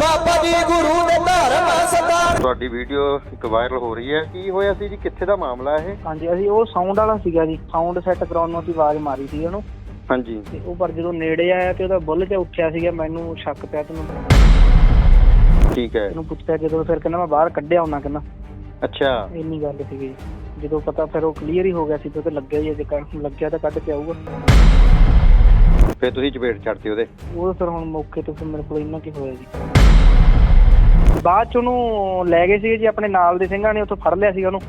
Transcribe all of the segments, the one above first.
ਬਾਬਾ ਜੀ ਗੁਰੂ ਦੇ ਧਰਮ ਸਤਾਨ ਤੁਹਾਡੀ ਵੀਡੀਓ ਇੱਕ ਵਾਇਰਲ ਹੋ ਰਹੀ ਹੈ। ਕੀ ਹੋਇਆ ਸੀ ਜੀ? ਕਿੱਥੇ ਦਾ ਮਾਮਲਾ ਇਹ? ਹਾਂਜੀ ਅਸੀਂ ਉਹ ਸਾਊਂਡ ਵਾਲਾ ਸੀਗਾ ਜੀ। ਸਾਊਂਡ ਸੈੱਟ ਕਰਾਉਣ ਨੂੰ ਅਸੀਂ ਆਵਾਜ਼ ਮਾਰੀ ਸੀ ਉਹਨੂੰ। ਹਾਂਜੀ। ਤੇ ਉਹ ਪਰ ਜਦੋਂ ਨੇੜੇ ਆਇਆ ਤੇ ਉਹਦਾ ਬੁੱਲ ਤੇ ਉੱਠਿਆ ਸੀਗਾ ਮੈਨੂੰ ਸ਼ੱਕ ਪਿਆ ਤੇ ਮੈਂ ਠੀਕ ਹੈ। ਇਹਨੂੰ ਪੁੱਛਿਆ ਜਦੋਂ ਫਿਰ ਕਹਿੰਦਾ ਮੈਂ ਬਾਹਰ ਕੱਢਿਆ ਉਹਨਾਂ ਕਹਿੰਦਾ। ਅੱਛਾ। ਇੰਨੀ ਗੱਲ ਸੀਗੀ। ਜੀ ਜਦੋਂ ਪਤਾ ਫਿਰ ਉਹ ਕਲੀਅਰ ਹੀ ਹੋ ਗਿਆ ਸੀ ਤੇ ਲੱਗਿਆ ਹੀ ਅਜੇ ਕੱਢ ਲੱਗਿਆ ਤਾਂ ਕੱਢ ਕੇ ਆਊਗਾ। ਫਿਰ ਤੁਸੀਂ ਚਪੇੜ ਛੱਡਤੀ ਉਹਦੇ? ਉਹ ਫਿਰ ਹੁਣ ਮੌਕੇ ਤੇ ਫਿਰ ਮੇਰੇ ਕੋਲ ਇੰਨਾ ਕੀ ਹੋਇਆ ਜੀ। ਬਾਅਦ ਚ ਉਹਨੂੰ ਲੈ ਗਏ ਸੀ ਜੀ ਆਪਣੇ ਨਾਲ ਦੇ ਸਿੰਘਾਂ ਨੇ ਉੱਥੋਂ ਫੜ ਲਿਆ ਸੀ ਉਹਨੂੰ।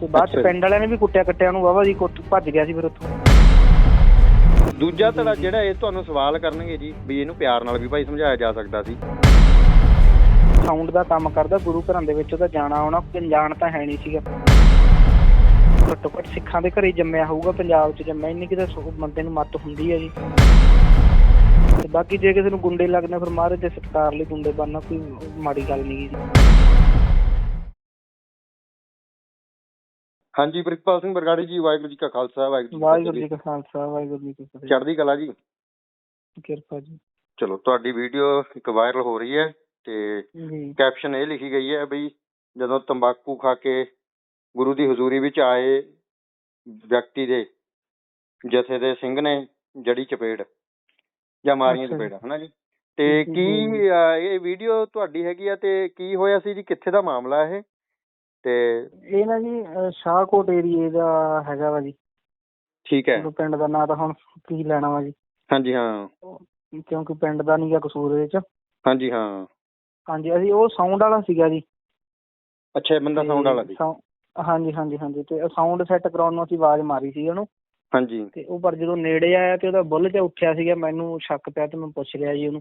ਤੇ ਬਾਅਦ ਅੱਛਾ ਚ ਜੀ। ਪਿੰਡ ਵਾਲਿਆਂ ਨੇ ਵੀ ਕੁੱਟਿਆ ਕੱਟਿਆ ਉਹਨੂੰ ਵਾਵਾ ਜੀ ਕੁੱਟ ਭੱਜ ਗਿਆ ਸੀ ਫਿਰ ਉੱਥੋਂ। ਦੂਜਾ ਧੜਾ ਜਿਹੜਾ ਇਹ ਤੁਹਾਨੂੰ ਸਵਾਲ ਕਰਨਗੇ ਜੀ ਵੀ ਇਹਨੂੰ ਪਿਆਰ ਨਾਲ ਵੀ ਭਾਈ ਸਮਝਾਇਆ ਜਾ ਸਕਦਾ ਸੀ। ਸਾਊਂਡ ਦਾ ਕੰਮ ਕਰਦਾ ਗੁਰੂ ਘਰਾਂ ਦੇ ਵਿੱਚ ਉਹਦਾ ਜਾਣਾ ਆਉਣਾ ਕੋਈ ਅਣਜਾਣ ਤਾਂ ਹੈ ਨਹੀਂ ਸੀਗਾ। ਘੱਟੋ ਘੱਟ ਸਿੱਖਾਂ ਦੇ ਘਰੇ ਜੰਮਿਆ ਹੋਊਗਾ ਪੰਜਾਬ 'ਚ ਜੰਮਿਆ ਨਹੀਂ ਕਿਤੇ ਸੋ- ਬੰਦੇ ਨੂੰ ਮੱਤ ਹੁੰਦੀ ਹੈ ਜੀ। ਤੇ ਬਾਕੀ ਜੇ ਕਿਸੇ ਨੂੰ ਗੁੰਡੇ ਲੱਗਦੇ ਫਿਰ ਮਹਾਰਾਜ ਦੇ ਸਤਿਕਾਰ ਲਈ ਗੁੰਡੇ ਬਣਨਾ ਕੋਈ ਮਾੜੀ ਗੱਲ ਨਹੀਂ ਜੀ। ਹਾਂਜੀ ਪ੍ਰਿਤਪਾਲ ਸਿੰਘ ਬਰਗਾੜੀ ਜੀ ਵਾਹਿਗੁਰੂ ਜੀ ਕਾ ਖਾਲਸਾ ਵਾਹਿਗੁਰੂ ਜੀ ਕੀ ਵਾਹਿਗੁਰੂ ਜੀ ਕਾ ਖਾਲਸਾ ਵਾਹਿਗੁਰੂ ਜੀ ਕੀ ਫਤਿਹ। ਚੜ੍ਹਦੀ ਕਲਾ ਜੀ। ਕਿਰਪਾ ਜੀ। ਚਲੋ ਤੁਹਾਡੀ ਵੀਡੀਓ ਇੱਕ ਵਾਇਰਲ ਹੋ ਰਹੀ ਹੈ ਤੇ ਕੈਪਸ਼ਨ ਇਹ ਲਿਖੀ ਗਈ ਹੈ ਬਈ ਜਦੋਂ ਤੰਬਾਕੂ ਖਾ ਕੇ ਗੁਰੂ ਦੀ ਹਜ਼ੂਰੀ ਵਿੱਚ ਆਏ ਵਿਅਕਤੀ ਦੇ ਜਥੇ ਦੇ ਸਿੰਘ ਨੇ ਜੜੀ ਚਪੇੜ ਜਾਂ ਮਾਰੀਆਂ। ਚਪੇੜਾਂ ਹਨਾ ਜੀ? ਤੇ ਕੀ ਇਹ ਵੀਡੀਓ ਤੁਹਾਡੀ ਹੈਗੀ ਆ ਤੇ ਕੀ ਹੋਇਆ ਸੀ ਜੀ? ਕਿੱਥੇ ਦਾ ਮਾਮਲਾ ਇਹ? ਤੇ ਇਹ ਨਾ ਜੀ ਸ਼ਾਹਕੋਟ ਏਰੀਏ ਦਾ ਹੈਗਾ ਵਾ ਜੀ। ਠੀਕ ਹੈ। ਉਹ ਪਿੰਡ ਦਾ ਨਾਂ ਤਾਂ ਹੁਣ ਕੀ ਲੈਣਾ ਵਾ ਜੀ। ਹਾਂਜੀ ਹਾਂ। ਕਿਉਂਕਿ ਪਿੰਡ ਦਾ ਨਹੀਂਗਾ ਕਸੂਰ ਇਹਦੇ 'ਚ। ਹਾਂਜੀ ਹਾਂ। ਹਾਂਜੀ ਅਸੀਂ ਉਹ ਸਾਊਂਡ ਵਾਲਾ ਸੀਗਾ ਜੀ। ਅੱਛਾ ਇਹ ਬੰਦਾ ਸਾਊਂਡ ਵਾਲਾ ਸੀ। ਹਾਂਜੀ ਹਾਂਜੀ ਹਾਂਜੀ ਤੇ ਸਾਊਂਡ ਸੈੱਟ ਕਰਾਉਣ ਨੂੰ ਅਸੀਂ ਆਵਾਜ਼ ਮਾਰੀ ਸੀ ਉਹਨੂੰ। ਹਾਂਜੀ। ਤੇ ਉਹ ਪਰ ਜਦੋਂ ਨੇੜੇ ਆਇਆ ਤੇ ਉਹਦਾ ਬੁੱਲ ਤੇ ਉੱਠਿਆ ਸੀਗਾ ਮੈਨੂੰ ਸ਼ੱਕ ਪਿਆ ਤੇ ਮੈਂ ਪੁੱਛ ਲਿਆ ਜੀ ਉਹਨੂੰ।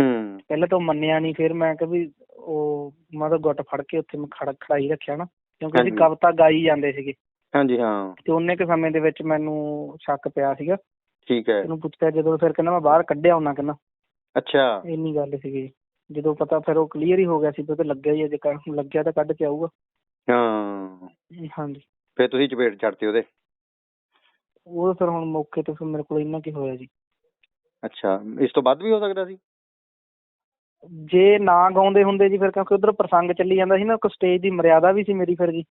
ਹੂੰ। ਪਹਿਲਾਂ ਤਾਂ ਉਹ ਮੰਨਿਆ ਨਹੀਂ ਫਿਰ ਮੈਂ ਕਿਹਾ ਵੀ ਉਹ ਮੈਂ ਤਾਂ ਗੁੱਟ ਫੜ ਕੇ ਉੱਥੇ ਮੈਂ ਖੜ ਖੜਾਈ ਰੱਖਿਆ ਨਾ ਕਿਉਂਕਿ ਅਸੀਂ ਹਾਂਜੀ। ਕਵਿਤਾ ਗਾਈ ਜਾਂਦੇ ਸੀਗੇ। ਹਾਂਜੀ ਹਾਂ। ਤੇ ਉਹਨੇ ਕੁ ਸਮੇਂ ਦੇ ਵਿੱਚ ਮੈਨੂੰ ਸ਼ੱਕ ਪਿਆ ਸੀਗਾ। ਠੀਕ ਹੈ। ਉਹਨੂੰ ਪੁੱਛਿਆ ਜਦੋਂ ਫਿਰ ਕਹਿੰਦਾ ਮੈਂ ਬਾਹਰ ਕੱਢਿਆ ਉਹਨਾਂ ਕਹਿੰਦਾ। ਅੱਛਾ। ਇੰਨੀ ਗੱਲ ਸੀਗੀ। ਜਦੋਂ ਪਤਾ ਫਿਰ ਉਹ ਕਲੀਅਰ ਹੀ ਹੋ ਗਿਆ ਸੀ ਤੇ ਲੱਗਿਆ ਹੀ ਅਜੇ ਕੱਢ- ਲੱਗਿਆ ਤਾਂ ਕੱਢ ਕੇ ਆਊਗਾ। ਹਾਂ। ਹਾਂਜੀ। ਫਿਰ ਤੁਸੀਂ ਚਪੇੜ ਛੱਡਤੀ ਉਹਦੇ? ਉਹ ਫਿਰ ਹੁਣ ਮੌਕੇ ਤੇ ਫਿਰ ਮੇਰੇ ਕੋਲ ਇੰਨਾ ਕੀ ਹੋਇਆ ਜੀ। ਅੱਛਾ ਇਸ ਤੋਂ ਵੱਧ ਵੀ ਹੋ ਸਕਦਾ ਸੀ? ਜੇ ਨਾ ਗਾਉਂਦੇ ਹੁੰਦੇ ਜੀ ਫਿਰ ਕਿਉਂਕਿ ਉਧਰ ਪ੍ਰਸੰਗ ਚੱਲੀ ਜਾਂਦਾ ਸੀ ਨਾ ਇੱਕ ਸਟੇਜ ਦੀ ਮਰਿਆਦਾ ਵੀ ਸੀ ਮੇਰੀ ਫਿਰ ਜੀ।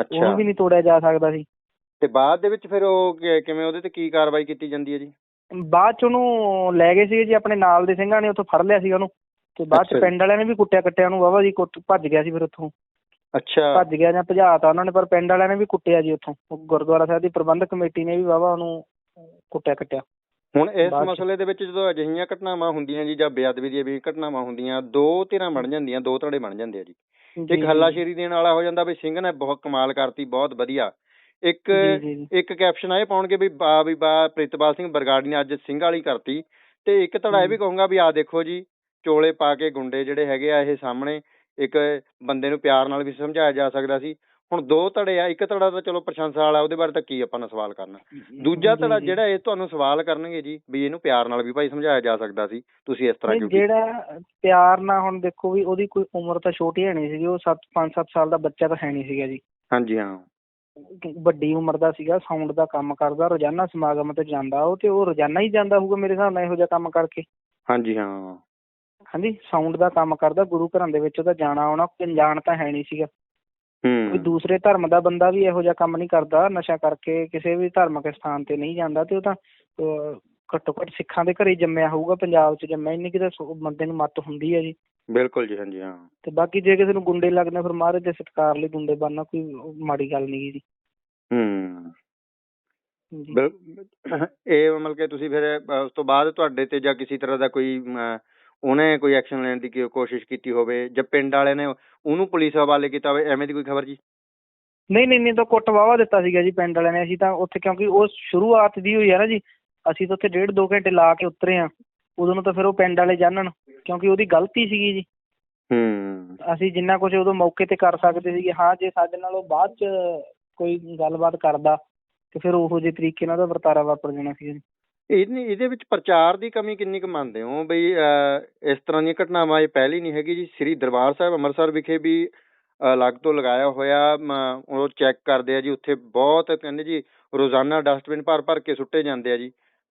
ਅੱਛਾ। ਉਹਨੂੰ ਵੀ ਨਹੀਂ ਤੋੜਿਆ ਜਾ ਸਕਦਾ ਸੀ। ਤੇ ਬਾਅਦ ਦੇ ਵਿੱਚ ਫਿਰ ਉਹ ਕਿ- ਕਿਵੇਂ ਉਹਦੇ ਤੇ ਕੀ ਕਾਰਵਾਈ ਕੀਤੀ ਜਾਂਦੀ ਹੈ ਜੀ? ਬਾਅਦ ਚ ਉਹਨੂੰ ਲੈ ਗਏ ਸੀ ਜੀ ਆਪਣੇ ਨਾਲ ਦੇ ਸਿੰਘਾਂ ਨੇ ਉੱਥੋਂ ਫੜ ਲਿਆ ਸੀ ਉਹਨੂੰ। ਤੇ ਬਾਅਦ ਅੱਛਾ ਚ ਜੀ। ਪਿੰਡ ਵਾਲਿਆਂ ਨੇ ਵੀ ਕੁੱਟਿਆ ਕੱਟਿਆ ਉਹਨੂੰ ਵਾਵਾ ਜੀ ਕੁੱਟ ਭੱਜ ਗਿਆ ਸੀ ਫਿਰ ਉੱਥੋਂ। ਅੱਛਾ। ਭੱਜ ਗਿਆ ਜਾਂ ਭਜਾਤਾ ਉਹਨਾਂ ਨੇ ਪਰ ਪਿੰਡ ਵਾਲਿਆਂ ਨੇ ਵੀ ਕੁੱਟਿਆ ਜੀ ਉੱਥੋਂ। ਗੁਰਦੁਆਰਾ ਸਾਹਿਬ ਦੀ ਪ੍ਰਬੰਧਕ ਕਮੇਟੀ ਨੇ ਵੀ ਵਾਵਾ ਉਹਨੂੰ ਕੁੱਟਿਆ ਕੱਟਿਆ। ਹੁਣ ਇਸ ਬਾਅਦ 'ਚ- ਮਸਲੇ ਦੇ ਵਿੱਚ ਜਦੋਂ ਅਜਿਹੀਆਂ ਘਟਨਾਵਾਂ ਹੁੰਦੀਆਂ ਜੀ ਜਾਂ ਬੇਅਦਬੀ ਦੀਆਂ ਵੀ ਘਟਨਾਵਾਂ ਹੁੰਦੀਆਂ ਦੋ ਧਿਰਾਂ ਬਣ ਜਾਂਦੀਆਂ ਦੋ ਧੜੇ ਬਣ ਜਾਂਦੇ ਆ ਜੀ। ਜੀ, ਇੱਕ ਹੱਲਾਸ਼ੇਰੀ ਦੇਣ ਵਾਲਾ ਹੋ ਜਾਂਦਾ ਵੀ ਸਿੰਘ ਨੇ ਬਹੁਤ ਕਮਾਲ ਕਰਤੀ ਬਹੁਤ ਵਧੀਆ। ਇੱਕ ਜੀ, ਜੀ, ਜੀ। ਇੱਕ ਕੈਪਸ਼ਨ ਇਹ ਪਾਉਣਗੇ ਵੀ ਬਾ ਵੀ ਬਾ ਪ੍ਰਿਤਪਾਲ ਸਿੰਘ ਬਰਗਾੜੀ ਨੇ ਅੱਜ ਸਿੰਘ ਵਾਲੀ ਕਰਤੀ। ਤੇ ਇੱਕ ਧੜਾ ਇਹ ਵੀ ਹਮ। ਕਹੂੰਗਾ ਵੀ ਆਹ ਦੇਖੋ ਜੀ ਚੋਲੇ ਪਾ ਕੇ ਗੁੰਡੇ ਜਿਹੜੇ ਹੈਗੇ ਆ ਇਹ ਸਾਹਮਣੇ ਇੱਕ ਬੰਦੇ ਨੂੰ ਪਿਆਰ ਨਾਲ ਵੀ ਸਮਝਾਇਆ ਜਾ ਸਕਦਾ ਸੀ। ਹੁਣ ਦੋ ਧੜੇ ਆ ਇੱਕ ਧੜਾ ਤਾਂ ਚਲੋ ਪ੍ਰਸ਼ੰਸਾ ਵਾਲਾ ਉਹਦੇ ਬਾਰੇ ਤਾਂ ਕੀ ਆਪਾਂ ਨੇ ਸਵਾਲ ਕਰਨਾ। ਦੂਜਾ ਧੜਾ। ਜਿਹੜਾ ਇਹ ਤੁਹਾਨੂੰ ਸਵਾਲ ਕਰਨਗੇ ਜੀ ਵੀ ਇਹਨੂੰ ਪਿਆਰ ਨਾਲ ਵੀ ਭਾਈ ਸਮਝਾਇਆ ਜਾ ਸਕਦਾ ਸੀ ਤੁਸੀਂ ਇਸ ਤਰ੍ਹਾਂ ਕਿਉਂ? ਜਿਹੜਾ ਪਿਆਰ ਨਾਲ ਹੁਣ ਦੇਖੋ ਵੀ ਉਹਦੀ ਕੋਈ ਉਮਰ ਤਾਂ ਛੋਟੀ ਹੈ ਨਹੀਂ ਸੀਗੀ ਉਹ 7 5-7 ਸਾਲ ਦਾ ਬੱਚਾ ਤਾਂ ਹੈ ਨਹੀਂ ਸੀਗਾ ਜੀ। ਹਾਂਜੀ ਹਾਂ। ਵੱਡੀ ਉਮਰ ਦਾ ਸੀਗਾ ਸਾਊਂਡ ਦਾ ਕੰਮ ਕਰਦਾ ਰੋਜ਼ਾਨਾ ਸਮਾਗਮ ਤੇ ਜਾਂਦਾ ਉਹ ਤੇ ਉਹ ਰੋਜ਼ਾਨਾ ਹੀ ਜਾਂਦਾ ਹੋਊਗਾ ਮੇਰੇ ਹਿਸਾਬ ਨਾਲ ਇਹੋ ਜਿਹਾ ਕੰਮ ਕਰਕੇ। ਹਾਂਜੀ ਹਾਂ। ਹਾਂਜੀ ਸਾਊਂਡ ਦਾ ਕੰਮ ਕਰਦਾ ਗੁਰੂ ਘਰਾਂ ਦੇ ਵਿੱਚ ਉਹਦਾ ਜਾਣਾ ਆਉਣਾ ਅਣਜਾਣ ਤਾਂ ਹੈ ਨਹੀਂ ਸੀਗਾ। ਕੋਈ ਹੂੰ ਦੂਸਰੇ ਧਰਮ ਦਾ ਬੰਦਾ ਵੀ ਇਹੋ ਜਿਹਾ ਕੰਮ ਨਹੀਂ ਕਰਦਾ ਨਸ਼ਾ ਕਰਕੇ ਕਿਸੇ ਵੀ ਧਾਰਮਿਕ ਸਥਾਨ ਤੇ ਨਹੀਂ ਜਾਂਦਾ ਤੇ ਉਹ ਤਾਂ ਅਹ, ਘੱਟੋ ਘੱਟ ਸਿੱਖਾਂ ਦੇ ਘਰੇ ਹੀ ਜੰਮਿਆ ਹੋਊਗਾ ਪੰਜਾਬ 'ਚ ਜੰਮਿਆ ਨਹੀਂ ਕਿਤੇ ਬੰਦੇ ਨੂੰ ਮੱਤ ਹੁੰਦੀ ਹੈ ਜੀ। ਬਿਲਕੁਲ ਜੀ ਹਾਂਜੀ ਹਾਂ। ਤੇ ਬਾਕੀ ਜੇ ਕਿਸੇ ਨੂੰ ਗੁੰਡੇ ਲੱਗਦੇ ਫਿਰ ਮਹਾਰਾਜ ਦੇ ਸਤਿਕਾਰ ਲਈ ਗੁੰਡੇ ਬਣਨਾ ਕੋਈ ਮਾੜੀ ਗੱਲ ਨਹੀਂ ਜੀ। ਹੂੰ। ਜੀ ਬਿਲ- ਇਹ ਮਤਲਬ ਕਿ ਤੁਸੀਂ ਫਿਰ ਅਹ, ਉਸ ਤੋਂ ਬਾਅਦ ਤੁਹਾਡੇ ਤੇ ਜਾਂ ਕਿਸੇ ਤਰ੍ਹਾਂ ਦਾ ਕੋਈ ਅਮ, ਉਹਨੇ ਕੋਈ ਐਕਸ਼ਨ ਲੈਣ ਦੀ ਕੀ- ਕੋਸ਼ਿਸ਼ ਕੀਤੀ ਹੋਵੇ ਜਾਂ ਪਿੰਡ ਵਾਲਿਆਂ ਨੇ ਉਹਨੂੰ ਪੁਲਿਸ ਹਵਾਲੇ ਕੀਤਾ ਹੋਵੇ ਐਵੇਂ ਦੀ ਕੋਈ ਖਬਰ ਜੀ? ਨਹੀਂ ਨਹੀਂ ਨਹੀਂ ਤਾਂ ਕੁੱਟ ਵਾਵਾ ਦਿੱਤਾ ਸੀਗਾ ਜੀ ਪਿੰਡ ਵਾਲਿਆਂ ਨੇ। ਅਸੀਂ ਤਾਂ ਉੱਥੇ ਕਿਉਂਕਿ ਉਹ ਸ਼ੁਰੂਆਤ ਦੀ ਹੋਈ ਆ ਨਾ ਜੀ ਅਸੀਂ ਤਾਂ ਉੱਥੇ ਡੇਢ ਦੋ ਘੰਟੇ ਲਾ ਕੇ ਉਤਰੇ ਆ। ਉਦੋਂ ਨੂੰ ਤਾਂ ਫਿਰ ਉਹ ਪਿੰਡ ਵਾਲੇ ਜਾਣਨ ਕਿਉਂਕਿ ਉਹਦੀ ਗਲਤੀ ਸੀਗੀ ਜੀ। ਹੂੰ। ਅਸੀਂ ਜਿੰਨਾ ਕੁਝ ਉਦੋਂ ਮੌਕੇ ਤੇ ਕਰ ਸਕਦੇ ਸੀਗੇ ਹਾਂ ਜੇ ਸਾਡੇ ਨਾਲ ਉਹ ਬਾਅਦ ਚ ਕੋਈ ਗੱਲਬਾਤ ਕਰਦਾ ਤੇ ਫਿਰ ਉਹੋ ਜਿਹੇ ਤਰੀਕੇ ਨਾਲ ਉਹਦਾ ਵਰਤਾਰਾ ਵਾਪਰ ਜਾਣਾ ਸੀ ਜੀ। ਇਹਨੇ ਇਹਦੇ ਵਿੱਚ ਪ੍ਰਚਾਰ ਦੀ ਕਮੀ ਕਿੰਨੀ ਕੁ ਮੰਨਦੇ ਹੋ? ਬਈ ਇਸ ਤਰ੍ਹਾਂ ਦੀਆਂ ਘਟਨਾਵਾਂ ਇਹ ਪਹਿਲੀ ਨਹੀਂ ਹੈਗੀ ਜੀ। ਸ੍ਰੀ ਦਰਬਾਰ ਸਾਹਿਬ ਅੰਮ੍ਰਿਤਸਰ ਵਿਖੇ ਵੀ ਅਲੱਗ ਤੋਂ ਲਗਾਇਆ ਹੋਇਆ। ਉਹ ਚੈੱਕ ਕਰਦੇ ਆ ਜੀ ਉੱਥੇ ਬਹੁਤ ਕਹਿੰਦੇ ਜੀ ਰੋਜ਼ਾਨਾ ਡਸਟਬਿਨ ਭਰ ਭਰ ਕੇ ਸੁੱਟੇ ਜਾਂਦੇ ਆ ਜੀ।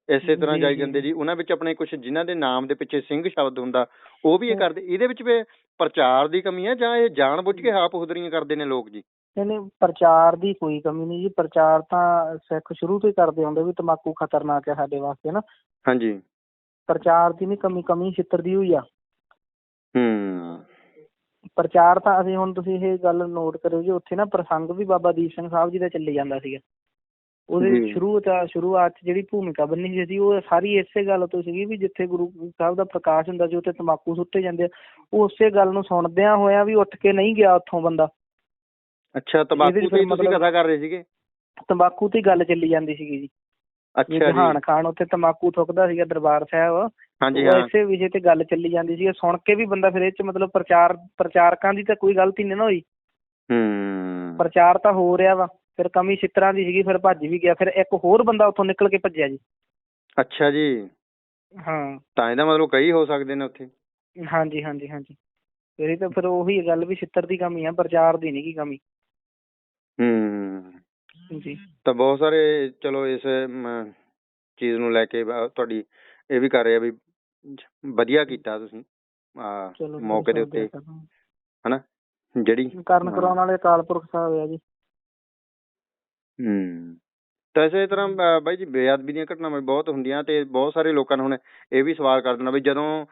ਇਸੇ ਤਰ੍ਹਾਂ ਜਾਈ। ਜਾਂਦੇ ਜੀ। ਉਹਨਾਂ ਵਿੱਚ ਆਪਣੇ ਕੁਝ ਜਿਨ੍ਹਾਂ ਦੇ ਨਾਮ ਦੇ ਪਿੱਛੇ ਸਿੰਘ ਸ਼ਬਦ ਹੁੰਦਾ ਉਹ ਵੀ ਇਹ ਕਰਦੇ। ਇਹਦੇ ਵਿੱਚ ਵੀ ਪ੍ਰਚਾਰ ਦੀ ਕਮੀ ਹੈ ਜਾਂ ਇਹ ਜਾਣਬੁੱਝ ਕੇ ਹਾਪ ਹੁਦਰੀਆਂ ਕਰਦੇ ਨੇ ਲੋਕ ਜੀ? ਨਹੀਂ ਨਹੀਂ ਪ੍ਰਚਾਰ ਦੀ ਕੋਈ ਕਮੀ ਨਹੀਂ ਜੀ ਪ੍ਰਚਾਰ ਤਾਂ ਸਿੱਖ ਸ਼ੁਰੂ ਤੋਂ ਹੀ ਕਰਦੇ ਆਉਂਦੇ ਵੀ ਤਮਾਕੂ ਖਤਰਨਾਕ ਹੈ ਸਾਡੇ ਵਾਸਤੇ ਨਾ ਹਾਂਜੀ। ਪ੍ਰਚਾਰ ਦੀ ਨਹੀਂ ਕਮੀ ਕਮੀ ਛਿੱਤਰ ਦੀ ਹੋਈ ਆ। ਹੂੰ। ਪ੍ਰਚਾਰ ਤਾਂ ਅਸੀਂ ਹੁਣ ਤੁਸੀਂ ਇਹ ਗੱਲ ਨੋਟ ਕਰਿਓ ਜੀ ਉੱਥੇ ਨਾ ਪ੍ਰਸੰਗ ਵੀ ਬਾਬਾ ਦੀਪ ਸਿੰਘ ਸਾਹਿਬ ਜੀ ਦਾ ਚੱਲੀ ਜਾਂਦਾ ਸੀਗਾ। ਉਹਦੇ। ਸ਼ੁਰੂ ਚ ਸ਼ੁਰੂਆਤ 'ਚ ਜਿਹੜੀ ਭੂਮਿਕਾ ਬੰਨੀ ਹੋਈ ਸੀ ਉਹ ਸਾਰੀ ਇਸੇ ਗੱਲ ਤੋਂ ਸੀਗੀ ਵੀ ਜਿੱਥੇ ਗੁਰੂ ਸਾਹਿਬ ਦਾ ਪ੍ਰਕਾਸ਼ ਹੁੰਦਾ ਸੀ ਉੱਥੇ ਤਮਾਕੂ ਸੁੱਟੇ ਜਾਂਦੇ ਆ। ਉਹ ਉਸੇ ਗੱਲ ਨੂੰ ਸੁਣਦਿਆਂ ਹੋਇਆਂ ਵੀ ਉੱਠ ਕੇ ਨਹੀਂ ਗਿਆ ਉੱਥੋਂ ਬੰਦਾ। ਅੱਛਾ ਤੰਬਾਕੂ ਹੀ ਤੁਸੀਂ ਕਥਾ ਕਰ ਰਹੇ ਸੀਗੇ? ਤੰਬਾਕੂ ਤੇ ਗੱਲ ਚੱਲੀ ਜਾਂਦੀ ਸੀਗੀ ਜੀ। ਅੱਛਾ ਜੀ। ਜਹਾਨ ਖਾਨ ਉੱਥੇ ਤੰਬਾਕੂ ਥੁੱਕਦਾ ਸੀਗਾ ਦਰਬਾਰ ਸਾਹਿਬ। ਹਾਂਜੀ ਹਾਂ। ਇਸੇ ਵਿਸ਼ੇ ਤੇ ਗੱਲ ਚੱਲੀ ਜਾਂਦੀ ਸੀ ਸੁਣ ਕੇ ਵੀ ਬੰਦਾ ਫਿਰ ਇਹ ਚ ਮਤਲਬ ਪ੍ਰਚਾਰ ਪ੍ਰਚਾਰਕਾਂ ਦੀ ਤਾਂ ਕੋਈ ਗਲਤੀ ਨਹੀਂ ਨਾ ਹੋਈ। ਹੂੰ। ਪ੍ਰਚਾਰ ਤਾਂ ਹੋ ਰਿਹਾ ਵਾ। ਫਿਰ ਕਮੀ ਛਿੱਤਰਾਂ ਦੀ ਸੀਗੀ ਫਿਰ ਭੱਜ ਵੀ ਗਿਆ। ਫਿਰ ਇੱਕ ਹੋਰ ਬੰਦਾ ਉੱਥੋਂ ਨਿਕਲ ਕੇ ਭੱਜਿਆ ਜੀ। ਅੱਛਾ ਜੀ। ਹਾਂ। ਤਾਂ ਇਹਦਾ ਮਤਲਬ ਕਈ ਹੋ ਸਕਦੇ ਨੇ ਉੱਥੇ। ਹਾਂਜੀ ਹਾਂਜੀ ਹਾਂਜੀ। ਫਿਰ ਇਹ ਤਾਂ ਫਿਰ ਉਹੀ ਗੱਲ ਵੀ ਛਿੱਤਰ ਦੀ ਕਮੀ ਆ ਪ੍ਰਚਾਰ ਦੀ ਨਹੀਂ ਕੀ ਕਮੀ। ਹੂੰ। ਜੀ। ਤਾਂ ਬਹੁਤ ਸਾਰੇ ਚਲੋ ਇਸ ਮ, ਚੀਜ਼ ਨੂੰ ਲੈ ਕੇ ਤੁਹਾਡੀ ਇਹ ਵੀ ਕਰ ਰਹੇ ਵੀ ਵਧੀਆ ਕੀਤਾ ਤੁਸੀਂ। ਆ ਚਲੋ ਮੌਕੇ ਦੇ ਉੱਤੇ ਹਨਾ? ਜਿਹੜੀ ਕਰਨ ਹਾਂ। ਕਰਾਉਣ ਵਾਲੇ ਅਕਾਲ ਪੁਰਖ ਸਾਹਿਬ ਆ ਜੀ। ਹੂੰ। ਤਾਂ ਇਸੇ ਤਰ੍ਹਾਂ ਬਾਈ ਜੀ ਬੇਅਦਬੀ ਦੀਆਂ ਘਟਨਾਵਾਂ ਵੀ ਬਹੁਤ ਹੁੰਦੀਆਂ ਤੇ ਬਹੁਤ ਸਾਰੇ ਲੋਕਾਂ ਨੂੰ ਹੁਣ ਇਹ ਵੀ ਸਵਾਲ ਕਰ ਦਿੰਦਾ ਵੀ ਜਦੋਂ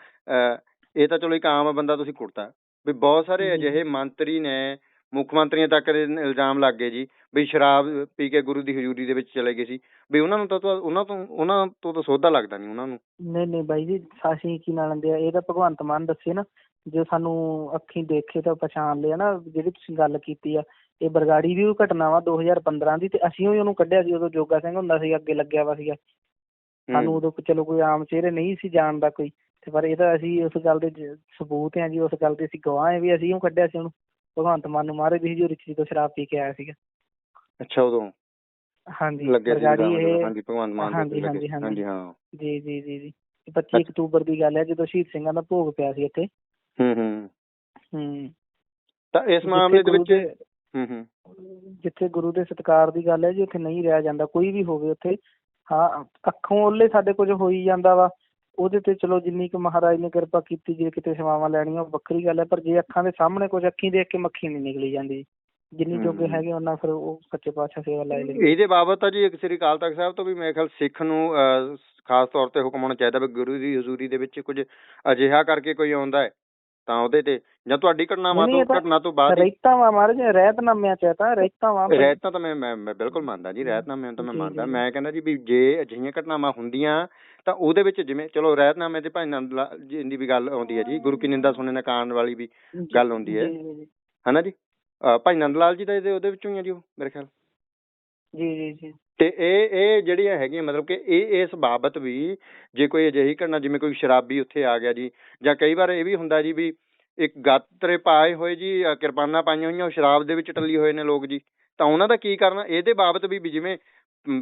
ਇਹ ਤਾਂ ਚਲੋ ਇੱਕ ਆਮ ਬੰਦਾ ਤੁਸੀਂ ਕੁੜਤਾ ਵੀ ਬਹੁਤ ਸਾਰੇ ਜੀ। ਅਜਿਹੇ ਮੰਤਰੀ ਨੇ ਮੁੱਖ ਮੰਤਰੀਆਂ ਤੱਕ ਦੇ ਇਲਜ਼ਾਮ ਲੱਗ ਗਏ ਜੀ ਵੀ ਸ਼ਰਾਬ ਪੀ ਕੇ ਗੁਰੂ ਦੀ ਹਜ਼ੂਰੀ ਦੇ ਵਿੱਚ ਚਲੇ ਗਏ ਸੀ ਵੀ ਉਹਨਾਂ ਨੂੰ ਤਾਂ ਉਹਨਾਂ ਤੋਂ ਉਹਨਾਂ ਤੋਂ ਤਾਂ ਸੋਧਾ ਲੱਗਦਾ ਨਹੀਂ ਉਹਨਾਂ ਨੂੰ। ਨਹੀਂ ਨਹੀਂ ਬਾਈ ਜੀ ਅਸੀਂ ਕੀ ਨਾਲ ਲੈਂਦੇ ਆ ਇਹ ਤਾਂ ਭਗਵੰਤ ਮਾਨ ਦੱਸੇ ਨਾ ਜੋ ਸਾਨੂੰ ਅੱਖੀਂ ਦੇਖੇ ਤਾਂ ਪਛਾਣ ਲਿਆ ਨਾ ਜਿਹੜੀ ਤੁਸੀਂ ਗੱਲ ਕੀਤੀ ਆ ਇਹ ਬਰਗਾੜੀ ਦੀ ਉਹ ਘਟਨਾ ਵਾ 2015 ਦੀ ਤੇ ਅਸੀਂ ਉਹਨੂੰ ਕੱਢਿਆ ਸੀ ਉਦੋਂ ਜੋਗਾ ਸਿੰਘ ਹੁੰਦਾ ਸੀ ਅੱਗੇ ਲੱਗਿਆ ਵਾ ਸੀਗਾ। ਸਾਨੂੰ ਉਦੋਂ ਚਲੋ ਕੋਈ ਆਮ ਚਿਹਰੇ ਨਹੀਂ ਸੀ ਜਾਣਦਾ ਕੋਈ ਤੇ ਪਰ ਇਹ ਤਾਂ ਅਸੀਂ ਉਸ ਗੱਲ ਦੇ ਸਬੂਤ ਆ ਜੀ ਉਸ ਗੱਲ ਦੇ ਅਸੀਂ ਗਵਾਹ ਆ ਵੀ ਅਸੀਂ ਉਹ ਕੱਢਿਆ ਸੀ ਉਹਨੂੰ। ਭਗਵੰਤ ਮਾਨ ਨੂੰ ਮਾਰੇ ਦੀ ਹਜ਼ੂਰੀ ਚ ਜਦੋਂ ਸ਼ਰਾਬ ਪੀ ਕੇ ਆਇਆ ਸੀਗਾ। ਅੱਛਾ ਉਦੋਂ? ਹਾਂਜੀ ਲੱਗਿਆ ਸੀ ਇਲਜ਼ਾਮ ਇਹ ਹਾਂਜੀ ਭਗਵਾਨ ਮਾਨ ਦੇ ਹਾਂਜੀ, ਉੱਤੇ ਲੱਗੇ। ਹਾਂਜੀ। ਹਾਂਜੀ। ਹਾਂਜੀ। ਹਾਂ। ਜੀ ਜੀ ਜੀ ਜੀ। 25 ਅਕਤੂਬਰ ਦੀ ਗੱਲ ਹੈ ਜਦੋਂ ਸ਼ਹੀਦ ਸਿੰਘਾਂ ਦਾ ਭੋਗ ਪਿਆ ਸੀ ਇੱਥੇ। ਹੂੰ ਹੂੰ। ਹੂੰ। ਤਾਂ ਇਸ ਮਾਮਲੇ ਦੇ ਵਿੱਚ ਹੂੰ ਹੂੰ। ਜਿੱਥੇ ਗੁਰੂ ਦੇ ਸਤਿਕਾਰ ਦੀ ਗੱਲ ਹੈ ਜੀ ਉੱਥੇ ਨਹੀਂ ਰਿਹਾ ਜਾਂਦਾ ਕੋਈ ਵੀ ਹੋਵੇ ਉੱਥੇ ਹਾਂ ਅੱਖੋਂ ਉਹਲੇ ਸਾਡੇ ਕੁਝ ਹੋਈ ਜਾਂਦਾ ਵਾ ਉਹਦੇ ਤੇ ਚਲੋ ਜਿੰਨੀ ਕੁ ਮਹਾਰਾਜ ਨੇ ਕਿਰਪਾ ਕੀਤੀ ਜੇ ਕਿਤੇ ਸੇਵਾਵਾਂ ਲੈਣੀਆਂ ਉਹ ਵੱਖਰੀ ਗੱਲ ਹੈ ਪਰ ਜੇ ਅੱਖਾਂ ਦੇ ਸਾਹਮਣੇ ਕੁਝ ਅੱਖੀਂ ਦੇਖ ਕੇ ਮੱਖੀ ਨਹੀਂ ਨਿਕਲੀ ਜਾਂਦੀ। ਜਿੰਨੀ ਜੋਗੇ। ਹੈਗੇ ਉਹਨਾਂ ਫਿਰ ਉਹ ਸੱਚੇ ਪਾਤਸ਼ਾਹ ਸੇਵਾ ਲੈ ਲੈਂਦੇ। ਇਹਦੇ ਬਾਬਤ ਤਾਂ ਜੀ ਇੱਕ ਸ੍ਰੀ ਅਕਾਲ ਤਖਤ ਸਾਹਿਬ ਤੋਂ ਵੀ ਮੇਰੇ ਖਿਆਲ ਸਿੱਖ ਨੂੰ ਖਾਸ ਤੌਰ ਤੇ ਹੁਕਮ ਹੋਣਾ ਚਾਹੀਦਾ ਵੀ ਗੁਰੂ ਦੀ ਹਜ਼ੂਰੀ ਦੇ ਵਿੱਚ ਕੁਝ ਅਜਿਹਾ ਕਰਕੇ ਕੋਈ ਆਉਂਦਾ ਹੈ। ਤਾਂ ਉਹਦੇ ਤੇ ਜਾਂ ਤੁਹਾਡੀ ਘਟਨਾਵਾਂ ਨਹੀਂ, ਇਹ ਤੋਂ ਤਾਂ ਘਟਨਾ ਤੋਂ ਬਾਅਦ ਹੀ- ਰਹਿਤਾ ਵਾ ਮਹਾਰਾਜ ਰਹਿਤਨਾਮਿਆਂ ਚ ਹੈ ਤਾਂ ਰਹਿਤਾ ਵਾ ਰਹਿਤ ਤਾਂ ਮੈਂ ਮੈਂ ਮੈਂ ਬਿਲਕੁਲ ਮੰਨਦਾ ਜੀ ਰਹਿਤਨਾਮੇ ਨੂੰ ਤਾਂ ਮੈਂ ਜੀ, ਮੰਨਦਾ। ਮੈਂ ਕਹਿੰਦਾ ਜੀ ਵੀ ਜੇ ਅਜਿਹੀਆਂ ਘਟਨਾਵਾਂ ਹੁੰਦੀਆਂ ਤਾਂ ਉਹਦੇ ਵਿੱਚ ਜਿਵੇਂ ਚਲੋ ਰਹਿਤਨਾਮੇ ਤੇ ਭਾਈ ਨੰਦ ਲਾਲ ਜੀ ਦੀ ਵੀ ਗੱਲ ਆਉਂਦੀ ਹੈ ਜੀ ਗੁਰੂ ਕੀ ਨਿੰਦਾ ਸੁਣਨ ਨਕਾਰਨ ਵਾਲੀ ਵੀ ਗੱਲ ਹੁੰਦੀ ਹੈ। ਜੀ, ਜੀ, ਜੀ। ਹਨਾ ਜੀ ਅਹ ਭਾਈ ਨੰਦ ਲਾਲ ਜੀ ਦਾ ਇਹਦੇ ਉਹਦੇ ਵਿੱਚੋਂ ਹੀ ਆ ਜੀ ਉਹ ਮੇਰੇ ਖਿਆਲ ਜੀ ਜੀ ਜੀ। ਤੇ ਇਹ ਇਹ ਜਿਹੜੀਆਂ ਹੈਗੀਆਂ ਮਤਲਬ ਕਿ ਇਹ ਇਸ ਬਾਬਤ ਵੀ ਜੇ ਕੋਈ ਅਜਿਹੀ ਘਟਨਾ ਜਿਵੇਂ ਕੋਈ ਸ਼ਰਾਬੀ ਉੱਥੇ ਆ ਗਿਆ ਜੀ ਜਾਂ ਕਈ ਵਾਰ ਇਹ ਵੀ ਹੁੰਦਾ ਜੀ ਵੀ ਇੱਕ ਗਾਤਰੇ ਪਾਏ ਹੋਏ ਜੀ ਕਿਰਪਾਨਾਂ ਪਾਈਆਂ ਹੋਈਆਂ ਉਹ ਸ਼ਰਾਬ ਦੇ ਵਿੱਚ ਟੱਲੀ ਹੋਏ ਨੇ ਲੋਕ ਜੀ। ਤਾਂ ਉਹਨਾਂ ਦਾ ਕੀ ਕਰਨਾ ਇਹਦੇ ਬਾਬਤ ਵੀ ਵੀ ਜਿਵੇਂ ਮ,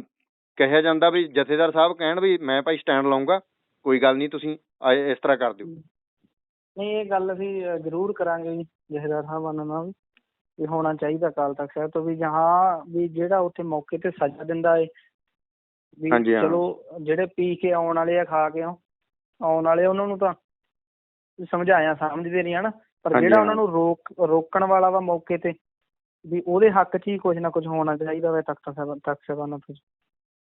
ਕਿਹਾ ਜਾਂਦਾ ਵੀ ਜਥੇਦਾਰ ਸਾਹਿਬ ਕਹਿਣ ਵੀ ਮੈਂ ਭਾਈ ਸਟੈਂਡ ਲਾਉਂਗਾ ਕੋਈ ਗੱਲ ਨਹੀਂ ਤੁਸੀਂ ਆ- ਇਸ ਤਰ੍ਹਾਂ ਕਰ ਦਿਓ। ਨਹੀਂ ਇਹ ਗੱਲ ਅਸੀਂ ਅ, ਜ਼ਰੂਰ ਕਰਾਂਗੇ ਜੀ ਜਥੇਦਾਰ ਸਾਹਿਬਾਨਾਂ ਨਾਲ ਵੀ। ਹੋਣਾ ਚਾਹੀਦਾ ਅਕਾਲ ਤਖਤ ਸਾਹਿਬ ਤੋਂ ਵੀ ਜਹਾਂ ਵੀ ਜਿਹੜਾ ਉੱਥੇ ਮੌਕੇ ਤੇ ਸਜ਼ਾ ਦਿੰਦਾ ਏ ਵੀ। ਚਲੋ ਜਿਹੜੇ ਪੀ ਕੇ ਆਉਣ ਵਾਲੇ ਆ ਖਾ ਕੇ ਆਉ- ਆਉਣ ਵਾਲੇ ਉਹਨਾਂ ਨੂੰ ਤਾਂ ਸਮਝਾਇਆ ਸਮਝਦੇ ਨਹੀਂ ਹਨਾ ਪਰ ਜਿਹੜਾ। ਉਹਨਾਂ ਨੂੰ ਰੋਕ ਰੋਕਣ ਵਾਲਾ ਵਾ ਮੌਕੇ ਤੇ ਵੀ ਉਹਦੇ ਹੱਕ 'ਚ ਹੀ ਕੁਝ ਨਾ ਕੁਝ ਹੋਣਾ ਚਾਹੀਦਾ ਵਾ ਤਖਤ ਸਾਹਿਬ ਤਖਤ ਸਾਹਿਬਾਨਾਂ ਤੋਂ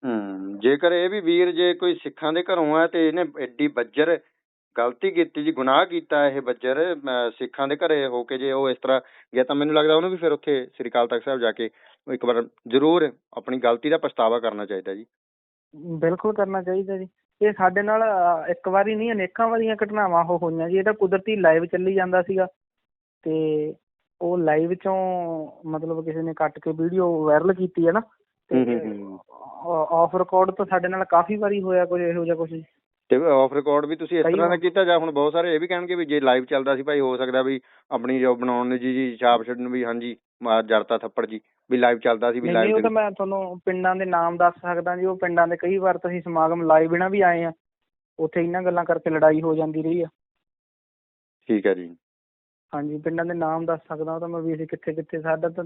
ਹੂੰ ਜੇਕਰ ਇਹ ਵੀ ਵੀਰ ਜੇ ਕੋਈ ਸਿੱਖਾਂ ਦੇ ਘਰੋਂ ਆ ਤੇ ਇਹਨੇ ਐਡੀ ਬੱਜਰ ਗਲਤੀ ਕੀਤੀ ਜੀ ਗੁਨਾਹ ਕੀਤਾ ਇਹ ਬੱਜਰ ਅਹ ਸਿੱਖਾਂ ਦੇ ਘਰੇ ਹੋ ਕੇ ਜੇ ਉਹ ਇਸ ਤਰ੍ਹਾਂ ਗਿਆ ਤਾਂ ਮੈਨੂੰ ਲੱਗਦਾ ਉਹਨੂੰ ਵੀ ਫਿਰ ਉੱਥੇ ਸ੍ਰੀ ਅਕਾਲ ਤਖਤ ਸਾਹਿਬ ਜਾ ਕੇ ਇੱਕ ਵਾਰ ਜ਼ਰੂਰ ਆਪਣੀ ਗਲਤੀ ਦਾ ਪਛਤਾਵਾ ਕਰਨਾ ਚਾਹੀਦਾ ਜੀ। ਬਿਲਕੁਲ ਕਰਨਾ ਚਾਹੀਦਾ ਜੀ। ਇਹ ਸਾਡੇ ਨਾਲ ਅ, ਇੱਕ ਵਾਰੀ ਨਹੀਂ ਅਨੇਕਾਂ ਵਾਰੀਆਂ ਘਟਨਾਵਾਂ ਉਹ ਹੋਈਆਂ ਜੀ। ਇਹ ਤਾਂ ਕੁਦਰਤੀ ਲਾਈਵ ਚੱਲੀ ਜਾਂਦਾ ਸੀਗਾ ਤੇ ਉਹ ਲਾਈਵ ਚੋਂ ਮਤਲਬ ਕਿਸੇ ਨੇ ਕੱਟ ਕੇ ਵੀਡੀਓ ਵਾਇਰਲ ਕੀਤੀ ਹੈ ਨਾ ਹੂੰ, ਹੂੰ, ਹੂੰ। ਆਫ ਰਿਕਾਰਡ ਤਾਂ ਸਾਡੇ ਨਾਲ ਕਾਫੀ ਵਾਰੀ ਹੋਇਆ ਕੁਝ ਇਹੋ ਜਿਹਾ ਕੁਝ ਤੇ ਆਫ ਰਿਕਾਰਡ ਵੀ ਤੁਸੀਂ ਇਸ ਤਰ੍ਹਾਂ ਦਾ ਕੀਤਾ ਜਾਂ ਹੁਣ ਬਹੁਤ ਸਾਰੇ ਇਹ ਵੀ ਕਹਿਣਗੇ ਵੀ ਜੇ ਲਾਈਵ ਚੱਲਦਾ ਸੀ ਭਾਈ ਹੋ ਸਕਦਾ ਵੀ ਆਪਣੀ ਜੋ ਬਣਾਉਣ ਨੂੰ ਜੀ ਜੀ ਛਾਪ ਛੱਡਣ ਵੀ ਹਾਂਜੀ ਮਾਰ ਜਰਤਾ ਥੱਪੜ ਜੀ ਵੀ ਲਾਈਵ ਚੱਲਦਾ ਸੀ ਵੀ ਨਹੀਂ ਨਹੀਂ, ਉਹ ਲਾਈਵ ਤਾਂ ਮੈਂ ਤੁਹਾਨੂੰ ਪਿੰਡਾਂ ਦੇ ਨਾਮ ਦੱਸ ਸਕਦਾ ਜੀ ਉਹ ਪਿੰਡਾਂ ਦੇ ਕਈ ਵਾਰ ਤੁਸੀਂ ਸਮਾਗਮ ਲਾਈਵ ਬਿਨਾਂ ਵੀ ਆਏ ਆ ਉੱਥੇ ਇਹਨਾਂ ਗੱਲਾਂ ਕਰਕੇ ਲੜਾਈ ਹੋ ਜਾਂਦੀ ਰਹੀ ਆ। ਠੀਕ ਹੈ ਜੀ। ਹਾਂਜੀ ਪਿੰਡਾਂ ਦੇ ਨਾਮ ਦੱਸ ਸਕਦਾ ਉਹ ਤਾਂ ਮੈਂ ਵੀ ਅਸੀਂ ਕਿੱਥੇ ਕਿੱਥੇ ਸਾਡਾ ਤਾਂ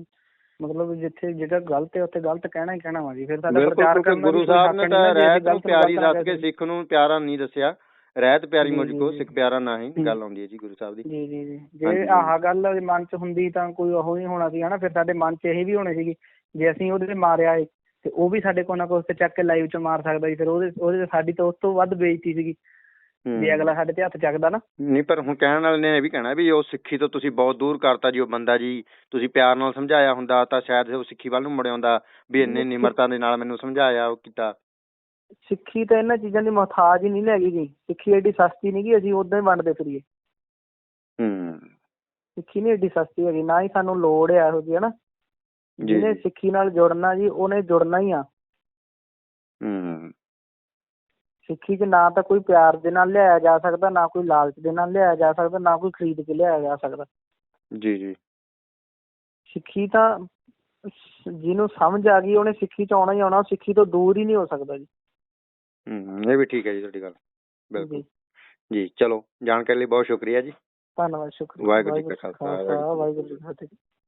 ਮਤਲਬ ਜਿੱਥੇ ਜਿਹੜਾ ਗਲਤ ਹੈ ਉੱਥੇ ਗਲਤ ਕਹਿਣਾ ਹੀ ਕਹਿਣਾ ਵਾ ਜੀ। ਫਿਰ ਸਾਡਾ ਪ੍ਰਚਾਰ ਕਰਨਾ ਗੁਰੂ ਸਾਹਿਬ ਨੇ ਤਾਂ ਨਾ ਰਹਿਤ ਨੂੰ ਪਿਆਰੀ ਦੱਸ ਕੇ ਸਿੱਖ ਨੂੰ ਪਿਆਰਾ ਨਹੀਂ ਦੱਸਿਆ। ਰਹਿਤ ਪਿਆਰੀ ਮੁਝ ਕੋ। ਸਿੱਖ ਪਿਆਰਾ ਨਹੀਂ ਹੂੰ। ਗੱਲ ਆਉਂਦੀ ਹੈ ਜੀ ਗੁਰੂ ਸਾਹਿਬ ਦੀ। ਜੀ ਜੀ ਜੀ। ਆਹ ਗੱਲ ਮਨ 'ਚ ਹੁੰਦੀ ਤਾਂ ਕੋਈ ਉਹ ਨਹੀਂ ਹੋਣਾ ਸੀ ਹਨਾ? ਫਿਰ ਸਾਡੇ ਮਨ 'ਚ ਇਹ ਵੀ ਹੋਣੀ ਸੀਗੀ। ਜੇ ਅਸੀਂ ਉਹਦੇ ਤੇ ਮਾਰਿਆ ਏ ਤੇ ਉਹ ਵੀ ਸਾਡੇ ਕੋਲ ਨਾ ਕੋਲ ਤੇ ਚੱਕ ਕੇ ਲਾਈਵ 'ਚ ਮਾਰ ਸਕਦਾ ਸੀ। ਫਿਰ ਉਹਦੇ ਉਹਦੇ ਤੇ ਸਾਡੀ ਤਾਂ ਉਸ ਤੋਂ ਵੱਧ ਬੇਇੱਜ਼ਤੀ ਸੀਗੀ। ਜੇ ਅਗਲਾ ਸਾਡੇ ਤੇ ਹੱਥ ਚੱਕਦਾ ਨਾ। ਨਹੀਂ ਪਰ ਹੁਣ ਕਹਿਣ ਵਾਲੇ ਨੇ ਇਹ ਵੀ ਕਹਿਣਾ ਵੀ ਉਹ ਸਿੱਖੀ ਤੋਂ ਤੁਸੀਂ ਬਹੁਤ ਦੂਰ ਕਰਤਾ ਜੀ ਉਹ ਬੰਦਾ ਜੀ ਤੁਸੀਂ ਪਿਆਰ ਨਾਲ ਸਮਝਾਇਆ ਹੁੰਦਾ ਤਾਂ ਸ਼ਾਇਦ ਉਹ ਸਿੱਖੀ ਵੱਲ ਨੂੰ ਮੁੜ ਆਉਂਦਾ ਵੀ ਇੰਨੇ ਨਿਮਰਤਾ ਦੇ ਨਾਲ ਮੈਨੂੰ ਸਮਝਾਇਆ ਉਹ ਕੀਤਾ। ਸਿੱਖੀ ਤਾਂ ਇਹਨਾਂ ਚੀਜ਼ਾਂ ਦੀ ਮੁਹਤਾਜ ਹੀ ਨਹੀਂ ਹੈਗੀ ਜੀ। ਸਿੱਖੀ ਐਡੀ ਸਸਤੀ ਨਹੀਂ ਗੀ ਅਸੀਂ ਉਦਾਂ ਹੀ ਵੰਡਦੇ ਫਿਰੀਏ। ਹੂੰ। ਸਿੱਖੀ ਨਹੀਂ ਐਡੀ ਸਸਤੀ ਹੈਗੀ ਨਾ ਹੀ ਸਾਨੂੰ ਲੋੜ ਹੈ ਇਹੋ ਜਿਹੀ ਹਨਾ। ਜੀ, ਜਿਹਨੇ ਜੀ। ਸਿੱਖੀ ਨਾਲ ਜੁੜਨਾ ਜੀ ਉਹਨੇ ਜੁੜਨਾ ਹੀ ਆ। ਹੂੰ। ਸਿੱਖੀ 'ਚ ਨਾ ਤਾਂ ਕੋਈ ਪਿਆਰ ਦੇ ਨਾਲ ਲਿਆਇਆ ਜਾ ਸਕਦਾ ਨਾ ਕੋਈ ਲਾਲਚ ਦੇ ਨਾਲ ਲਿਆਇਆ ਜਾ ਸਕਦਾ ਨਾ ਕੋਈ ਖਰੀਦ ਕੇ ਲਿਆਇਆ ਜਾ ਸਕਦਾ। ਜੀ ਜੀ। ਸਿੱਖੀ ਤਾਂ ਜਿਹਨੂੰ ਸਮਝ ਆ ਗਈ ਉਹਨੇ ਸਿੱਖੀ 'ਚ ਆਉਣਾ ਹੀ ਆਉਣਾ ਸਿੱਖੀ ਤੋਂ ਦੂਰ ਹੀ ਨਹੀਂ ਹੋ ਸਕਦਾ ਜੀ। ਹੂੰ ਇਹ ਵੀ ਠੀਕ ਹੈ ਜੀ ਤੁਹਾਡੀ ਗੱਲ। ਬਿਲਕੁਲ। ਜੀ। ਚਲੋ ਜਾਣਕਾਰੀ ਲਈ ਬਹੁਤ ਸ਼ੁਕਰੀਆ ਜੀ। ਧੰਨਵਾਦ ਸ਼ੁਕਰੀਆ। ਵਾਹਿਗੁਰੂ ਜੀ ਕਾ ਖਾਲਸਾ, ਵਾਹਿਗੁਰੂ ਜੀ ਕੀ ਵਾਹਿਗੁਰੂ ਜੀ ਕੀ ਫਤਿਹ।